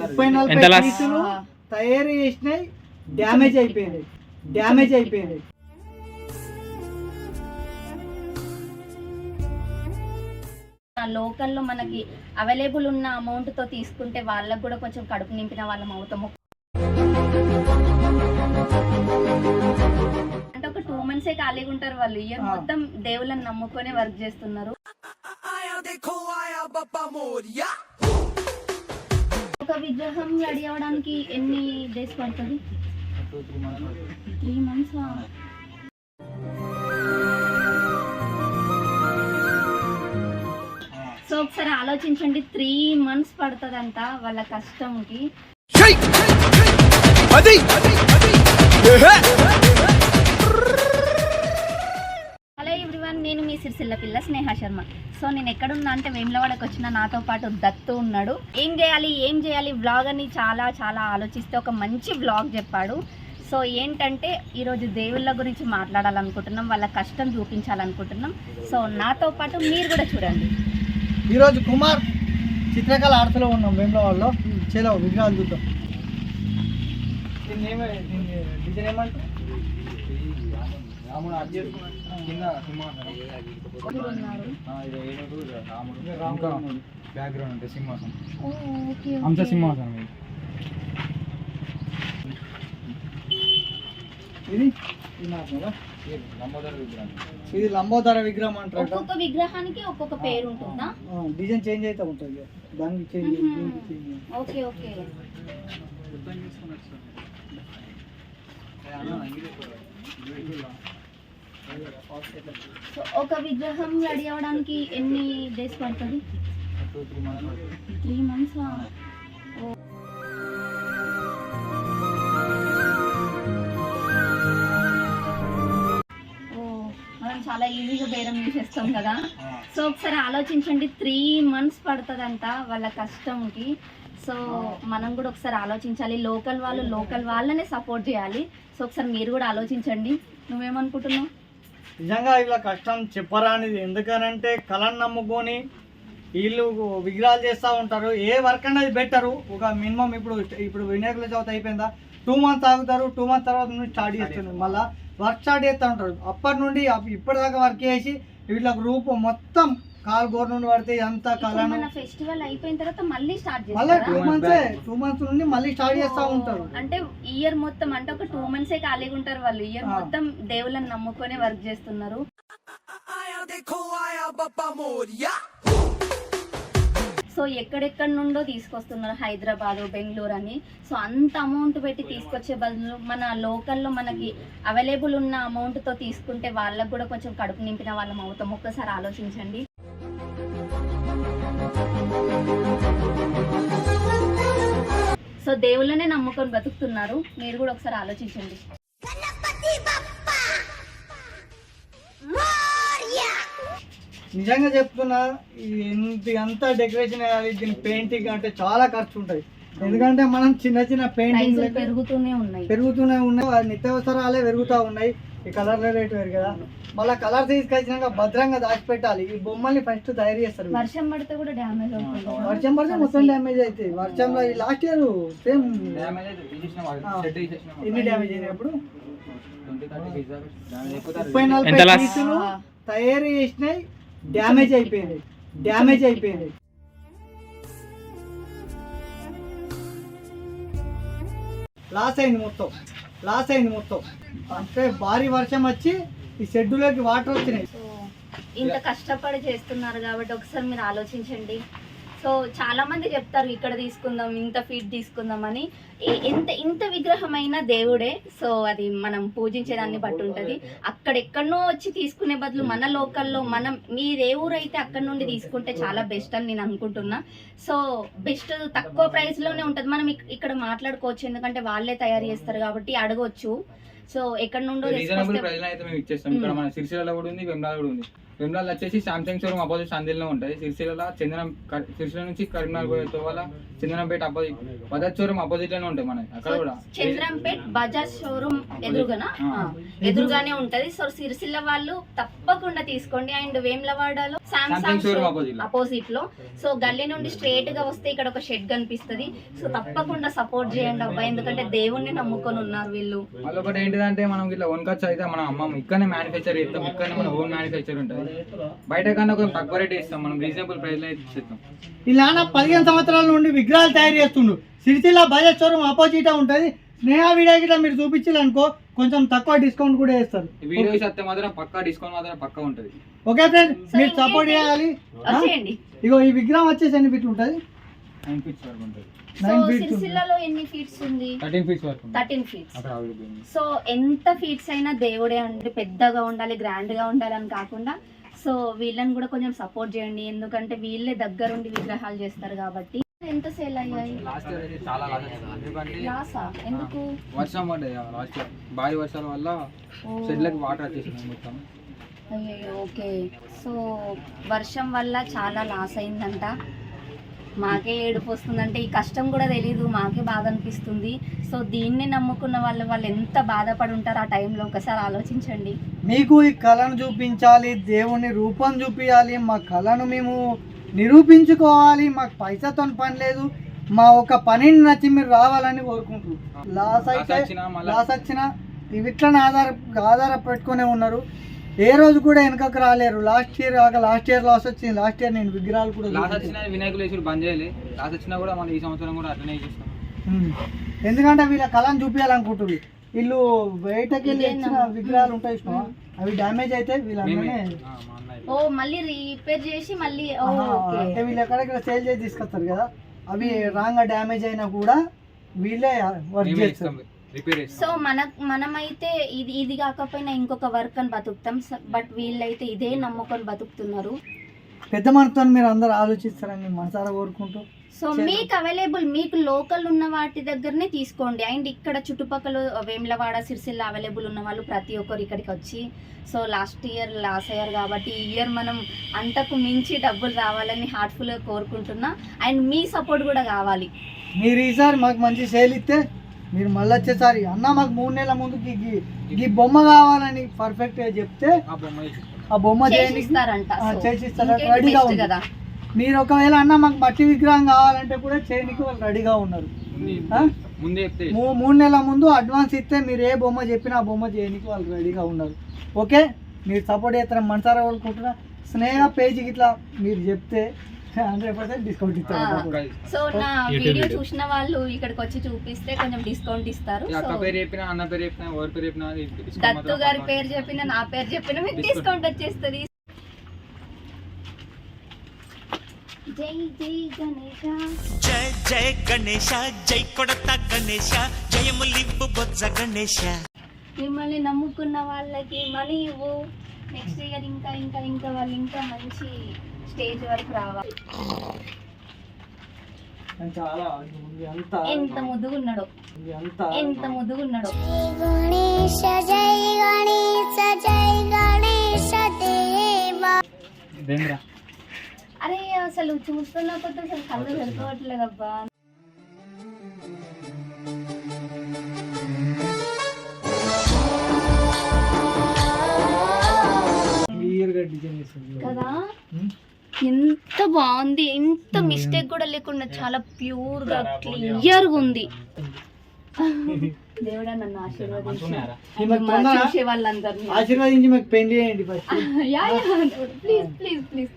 ముప్పై నలభై ఎంత లాస్? పీసులు తయారు చేసినాయి డ్యామేజ్ అయిపోయినాయి డ్యామేజ్ అయిపోయినాయి లోకల్లో మనకి అవైలబుల్ ఉన్న అమౌంట్తో తీసుకుంటే వాళ్ళకు కూడా కొంచెం కడుపు నింపిన వాళ్ళం అవుతాము. అంటే ఒక టూ మంత్సే ఖాళీగా ఉంటారు వాళ్ళు. ఇయర్. మొత్తం దేవుళ్ళని నమ్ముకొని వర్క్ చేస్తున్నారు. ఒక విగ్రహం రెడీ అవ్వడానికి ఎన్ని డేస్ పడుతుంది? త్రీ మంత్స్ సో ఒకసారి ఆలోచించండి త్రీ మంత్స్ పడుతుందంట వాళ్ళ కష్టంకి. సిరిసిల్ల పిల్ల స్నేహ శర్మ. సో నేను ఎక్కడున్నా అంటే వేములవాడకు వచ్చిన నాతో పాటు దత్తు ఉన్నాడు. ఏం చేయాలి ఏం చేయాలి? వ్లాగ్ అని చాలా చాలా ఆలోచిస్తే ఒక మంచి వ్లాగ్ చెప్పాడు. సో ఏంటంటే ఈరోజు దేవుళ్ళ గురించి మాట్లాడాలనుకుంటున్నాం వాళ్ళ కష్టం చూపించాలనుకుంటున్నాం. సో నాతో పాటు మీరు కూడా చూడండి. ఈరోజు కుమార్ చిత్రకళ ఆర్తలో ఉన్నాం వేములవాడలో. చేలో విగ్రహాలు చూద్దాం. డిజైన్ ఏమంటారు? రాముడు అర్జున్ కింద సింహాసనం. ఇంకా. బ్యాక్గ్రౌండ్ అంటే సింహాసనం. ఓకే. సింహాసనం ఇది. ఇది? లంబోదర విగ్రహం. ఇది లంబోదర విగ్రహం అంటారు ఒక్కొక్క విగ్రహానికి ఒక్కొక్క పేరు ఉంటుందా? డిజైన్ చేంజ్ అయితే ఉంటుంది. దానికి చేంజ్ ఓకే ఓకే. సో ఒక విగ్రహం రెడీ అవ్వడానికి ఎన్ని డేస్ పడుతుంది? త్రీ మంత్స్ ఓ మనం చాలా ఈజీగా బేరం చేసేస్తాం కదా. సో ఒకసారి ఆలోచించండి త్రీ మంత్స్ పడుతుందంట వాళ్ళ కష్టంకి. సో మనం కూడా ఒకసారి ఆలోచించాలి లోకల్ వాళ్ళు లోకల్ వాళ్ళనే సపోర్ట్ చేయాలి. సో ఒకసారి మీరు కూడా ఆలోచించండి. నువ్వేమనుకుంటున్నావు? నిజంగా ఇలా కష్టం చెప్పరానిది. ఎందుకనంటే కళను నమ్ముకొని వీళ్ళు విగ్రహాలు చేస్తూ ఉంటారు. ఏ వర్క్ అనేది పెట్టరు ఒక మినిమం ఇప్పుడు ఇప్పుడు వినాయకుల చవితి అయిపోయిందా? టూ మంత్స్ ఆగుతారు. టూ మంత్స్ తర్వాత నుండి స్టార్ట్ చేస్తున్నారు. మళ్ళీ వర్క్ స్టార్ట్ చేస్తూ ఉంటారు. అప్పటి నుండి ఇప్పటిదాకా వర్క్ చేసి వీళ్ళకు రూపం మొత్తం కాలు గోర నుండి పడితే ఇప్పుడు కళను మన ఫెస్టివల్ అయిపోయిన తర్వాత మళ్ళీ స్టార్ట్ మళ్ళీ టూ చేస్తారా మంత్స్ టూ మంత్స్ నుండి మళ్ళీ స్టార్ట్ చేస్తూ ఉంటారు. అంటే ఇయర్ మొత్తం అంటే ఒక టూ మంత్సే ఖాళీగా ఉంటారు వాళ్ళు. ఇయర్. మొత్తం దేవుళ్ళని నమ్ముకొని వర్క్ చేస్తున్నారు. సో ఎక్కడెక్కడి నుండో తీసుకొస్తున్నారు హైదరాబాద్ బెంగళూరు అని. సో అంత అమౌంట్ పెట్టి తీసుకొచ్చే బదులు మన లోకల్లో మనకి అవైలబుల్ ఉన్న అమౌంట్తో తీసుకుంటే వాళ్ళకు కూడా కొంచెం కడుపు నింపిన వాళ్ళం అవుతాం. ఒక్కసారి ఆలోచించండి. సో దేవుళ్ళనే నమ్ముకొని బతుకుతున్నారు మీరు కూడా ఒకసారి ఆలోచించండి. నిజంగా చెప్తున్నా ఈ ఎంత డెకరేషన్ వేయాలి దీని పెయింటింగ్ అంటే చాలా ఖర్చు ఉంటుంది ఎందుకంటే మనం చిన్న చిన్న పెయింటింగ్ పెరుగుతూనే ఉన్నాయి. పెరుగుతూనే ఉన్నాయి నిత్యావసరాలే పెరుగుతూ ఉన్నాయి. ఈ కలర్ల రేట్ పెరిగి కదా. మళ్ళీ కలర్ తీసుకొచ్చినాక భద్రంగా దాచిపెట్టాలి. ఈ బొమ్మల్ని ఫస్ట్ తయారు చేస్తారు వర్షం పడితే కూడా డ్యామేజ్ అవుతుంది? వర్షం పడితే మొత్తం డ్యామేజ్ అవుతాయి. వర్షంలో ఈ లాస్ట్ ఇయర్ సేమ్. ఎన్ని డ్యామేజ్ అయినప్పుడు. ముప్పై నలభై? పీసులు తయారు చేసినాయి. డ్యామేజ్ అయిపోయినాయి డ్యామేజ్ అయిపోయినాయి లాస్ అయింది మొత్తం. లాస్ అయింది మొత్తం. అంటే భారీ వర్షం వచ్చి ఈ షెడ్యూల్లోకి వాటర్ వచ్చినాయి. ఇంత కష్టపడి చేస్తున్నారు కాబట్టి ఒకసారి మీరు ఆలోచించండి. సో చాలా మంది చెప్తారు ఇక్కడ తీసుకుందాం ఇంత ఫీట్ తీసుకుందాం అని. ఎంత ఇంత విగ్రహమైన దేవుడే. సో అది మనం పూజించే దాన్ని బట్టి ఉంటుంది. అక్కడెక్కడనో వచ్చి తీసుకునే బదులు మన లోకల్లో మనం మీరు ఏ ఊరు అయితే అక్కడ నుండి తీసుకుంటే చాలా బెస్ట్ అని నేను అనుకుంటున్నా. సో బెస్ట్ తక్కువ ప్రైస్లోనే ఉంటుంది. మనం ఇక్కడ మాట్లాడుకోవచ్చు. ఎందుకంటే వాళ్ళే తయారు చేస్తారు కాబట్టి అడగొచ్చు. సో ఎక్కడ నుండో రీజనబుల్ ప్రైస్ అయితే మేము ఇచ్చేస్తాం. ఇక్కడ మన కూడా ఉంది వెమ్లాడ కూడా ఉంది. విమ్లాల్ వచ్చేసి సామ్సంగ్ షోరూమ్ అపోజిట్ సందిల్లో ఉంటుంది సిరిసిల్ల చందనం సిరిసిల్ల నుంచి కరీంనగర్ పోయే వల్ల చందనంపేట అపోజిట్ బజాజ్ షోరూమ్ అపోజిట్లోనే ఉంటాయి మనకి అక్కడ కూడా. చంద్రంపేట్ బజాజ్ షోరూమ్ ఎదురుగానా? ఎదురుగానే ఉంటది. సో సిరిసిల్ల వాళ్ళు తప్పకుండా తీసుకోండి. అండ్ వేములవాడలో సామ్సంగ్లో. అపోజిట్లో సో గల్లీ నుండి స్ట్రేట్గా వస్తే ఇక్కడ ఒక షెడ్ కనిపిస్తది. సో తప్పకుండా సపోర్ట్ చేయండి అబ్బాయి ఎందుకంటే దేవుణ్ణి నమ్ముకొని ఉన్నారు వీళ్ళు. వాళ్ళు ఒకటి ఏంటిదంటే మనం ఇట్లా వన్కచ్చు అయితే మనం అమ్మం ఇక్కడనే మ్యానుఫ్యాక్చర్ చేస్తాం ఇక్కడనే మన ఓన్ మ్యానుఫ్యాక్చర్ ఉంటుంది. బయట కన్నా కొంచెం తక్కువ రేట్ ఇస్తాం మనం రీజనబుల్ ప్రైస్లో అయితే ఇస్తాం నాన్న పదిహేను సంవత్సరాల నుండి విగ్రహాలు తయారు చేస్తుండు. సిరిసిల్ల బజాజ్ షోరూమ్ ఆపోజిట్ ఉంటుంది. స్నేహ వీడియో గిట్లా మీరు చూపించారు అనుకో కొంచెం తక్కువ డిస్కౌంట్ కూడా వేస్తారు వీడియో చూస్తే మాత్రం పక్కా డిస్కౌంట్ మాత్రం పక్కా ఉంటుంది. ఓకే ఫ్రెండ్ So, మీరు సపోర్ట్? చేయాలి. ఇగో ఈ విగ్రహం వచ్చేసి ఎన్ని ఫీట్లు ఉంటుంది. నైన్ ఫీట్స్ వరకు ఉంటుంది. సో సిరిసిల్లలో ఎన్ని ఫీట్స్ ఉంది? థర్టీన్ ఫీట్స్ వరకు ఉంటుంది. థర్టీన్ ఫీట్స్ అక్కడ అవైలబుల్ ఉంది సో ఎంత ఫీట్స్ అయినా దేవుడే అంటే పెద్దగా ఉండాలి గ్రాండ్గా ఉండాలని కాకుండా సో వీళ్ళని కూడా కొంచెం సపోర్ట్ చేయండి. ఎందుకంటే వీళ్ళే దగ్గరుండి విగ్రహాలు చేస్తారు కాబట్టి. ఎంత సేల్ అయ్యాయి? లాస్ట్ ఇయర్ అయితే చాలా లాస్ వచ్చింది ఎందుకంటే లాసా ఎందుకు? వర్షం పడ్డాయి లాస్ట్ ఇయర్ భారీ వర్షాల వల్ల ఓ, షెడ్లకి వాటర్ వచ్చేసింది మొత్తం. అయ్యయ్యో, ఓకే సో వర్షం వల్ల చాలా లాస్ అయిందంట. మాకే ఏడుపు వస్తుందంటే ఈ కష్టం కూడా తెలీదు మాకే బాధ అనిపిస్తుంది. సో దీన్ని నమ్ముకున్న వాళ్ళు వాళ్ళు ఎంత బాధపడి ఉంటారు ఆ టైంలో? ఒకసారి ఆలోచించండి. మీకు ఈ కళను చూపించాలి దేవుని రూపం చూపించాలి మా కళను మేము నిరూపించుకోవాలి మాకు పైసతో పని లేదు మా ఒక పనిని నచ్చి మీరు రావాలని కోరుకుంటున్నాం. లాస్ లాస్ అయితే లాస్ వచ్చినా ఇవిట్లని ఆధార ఆధార పెట్టుకునే ఉన్నారు. ఏ రోజు కూడా వెనకకు రాలేరు. లాస్ట్ ఇయర్ కాక లాస్ట్ ఇయర్ లాస్ వచ్చింది. లాస్ట్ ఇయర్ నేను విగ్రహాలు కూడా లాస్. వచ్చినా వినాయకులు బంద్ చేయాలి. లాస్ వచ్చినా కూడా మళ్ళీ ఈ సంవత్సరం కూడా అట్లనే చేస్తాం. ఎందుకంటే వీళ్ళ కళను చూపించాలనుకుంటుంది వీళ్ళు బయటకి వెళ్ళి? ఇచ్చిన విగ్రహాలు ఉంటాయి ఇష్టమా అవి డ్యామేజ్ అయితే అన్నయ్య. ఓ మళ్ళీ రిపేర్ చేసి మళ్ళీ అంటే వీళ్ళు ఎక్కడెక్కడ సేల్ చేసి తీసుకొస్తారు కదా. అవి రాంగ్ డ్యామేజ్ అయినా కూడా వీళ్ళే వర్క్ చేస్తారు. సో మన మనమైతే ఇది ఇది కాకపోయినా ఇంకొక వర్క్ అని బతుకుతాం. బట్ వీళ్ళైతే ఇదే నమ్ముకొని బతుకుతున్నారు. పెద్ద మనతో మీరు అందరు ఆలోచిస్తారని మనసారా కోరుకుంటూ? సో మీకు అవైలబుల్ మీకు లోకల్ ఉన్న వాటి దగ్గరనే తీసుకోండి. అండ్ ఇక్కడ చుట్టుపక్కల వేములవాడ సిరిసిల్ల అవైలబుల్ ఉన్న వాళ్ళు ప్రతి ఒక్కరు ఇక్కడికి వచ్చి సో లాస్ట్ ఇయర్ లాస్ అయ్యారు కాబట్టి ఈ ఇయర్ మనం అంతకు మించి డబ్బులు రావాలని హార్ట్ఫుల్గా కోరుకుంటున్నా. అండ్ మీ సపోర్ట్ కూడా కావాలి. మీరు ఈసారి మాకు మంచి సేల్ ఇస్తే మీరు మళ్ళీ వచ్చేసారి. అన్న మాకు మూడు నెలల ముందు ఈ- బొమ్మ కావాలని పర్ఫెక్ట్గా చెప్తే ఆ బొమ్మ చేసిస్తారంట. రెడీగా ఉంది. మీరు ఒకవేళ అన్న మాకు మట్టి విగ్రహం కావాలంటే కూడా చేయనికి వాళ్ళు రెడీగా ఉన్నారు. మూడు నెలల ముందు అడ్వాన్స్ ఇస్తే మీరు ఏ బొమ్మ చెప్పినా ఆ బొమ్మ చేయడానికి వాళ్ళు రెడీగా ఉన్నారు. ఓకే మీరు సపోర్ట్ చేస్తారని మనసారా కోరుకుంటున్నా. స్నేహ పేజీకి ఇట్లా మీరు చెప్తే సో నా వీడియో చూసిన వాళ్ళు ఇక్కడికి వచ్చి చూపిస్తే కొంచెం డిస్కౌంట్ ఇస్తారు దత్తు గారి పేరు చెప్పిన నా పేరు చెప్పిన మీకు. డిస్కౌంట్ వచ్చేస్తుంది. జై జై గణేష. జయ జయ గణేశ జై కొడత గణేశ జయములివ్వు బొజ్జ గణేశ మిమ్మల్ని నమ్ముకున్న వాళ్ళకి మనీ ఇవ్వు. నెక్స్ట్ ఇయర్ ఇంకా ఇంకా ఇంకా వాళ్ళు ఇంకా మంచి స్టేజ్ వరకు రావాలి. ఎంత? అంతా ఎంత? ముద్దుగున్నాడో గణేశ జై గణేశ జై గణేశ దేవా. దేంద్రా అరే అసలు చూస్తున్న కొద్ది అసలు కళ్ళు సరిపోవట్లేదబ్బా. బాగుంది ఎంత మిస్టేక్ కూడా లేకుండా చాలా ప్యూర్గా క్లియర్గా ఉంది. దేవుడా నన్ను ఆశీర్వదించు. ఆశీర్వదించి మాకు పెళ్ళి చేయండి first yeah yeah please please please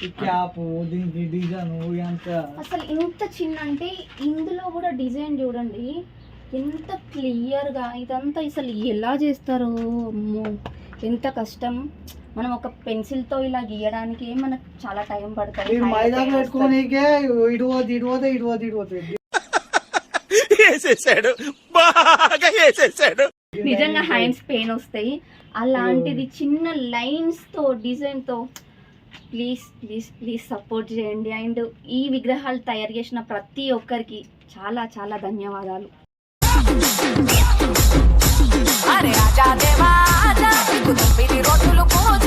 ఈ క్యాప్ దీనికి డిజైన్ ఎంత అసలు ఇంత చిన్న అంటే ఇందులో కూడా డిజైన్ చూడండి. ఎంత క్లియర్గా ఇదంతా అసలు ఎలా చేస్తారో అమ్మో ఎంత కష్టం. మనం ఒక పెన్సిల్తో ఇలా గీయడానికి మనకు చాలా టైం పడుతుంది. పెట్టుకోనికే వేసేసాడు. బాగా వేసేసాడు. నిజంగా హ్యాండ్స్ పెయిన్ వస్తాయి. అలాంటిది చిన్న లైన్స్తో డిజైన్తో ప్లీజ్ ప్లీజ్ ప్లీజ్ సపోర్ట్ చేయండి. అండ్ ఈ విగ్రహాలు తయారు చేసిన ప్రతి ఒక్కరికి చాలా చాలా ధన్యవాదాలు. అరే ఆజా దేవా ఆజా నీకు తొమ్మిది రోజులు పూజ